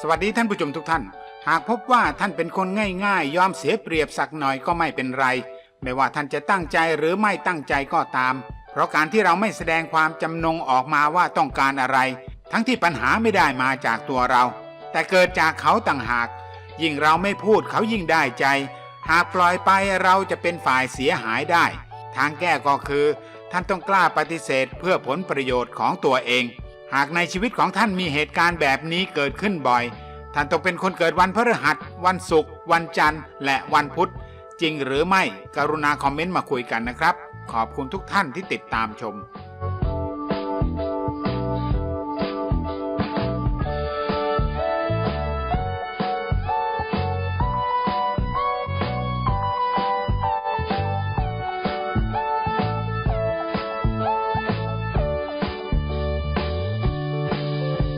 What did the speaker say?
สวัสดีท่านผู้ชมทุกท่าน หากพบว่าท่านเป็นคนง่ายๆ ยอมเสียเปรียบสักหน่อยก็ไม่เป็นไร ไม่ว่าท่านจะตั้งใจหรือไม่ตั้งใจก็ตาม เพราะการที่เราไม่แสดงความจำนงออกมาว่าต้องการอะไร ทั้งที่ปัญหาไม่ได้มาจากตัวเรา แต่เกิดจากเขาต่างหาก ยิ่งเราไม่พูดเขายิ่งได้ใจ หากปล่อยไปเราจะเป็นฝ่ายเสียหายได้ ทางแก้ก็คือ ท่านต้องกล้าปฏิเสธเพื่อผลประโยชน์ของตัวเอง หากในชีวิตของท่านมีเหตุการณ์แบบนี้เกิดขึ้นบ่อย ท่านต้องเป็นคนเกิดวันพฤหัส วันศุกร์ วันจันทร์ และวันพุธ จริงหรือไม่ กรุณาคอมเมนต์มาคุยกันนะครับ ขอบคุณทุกท่านที่ติดตามชม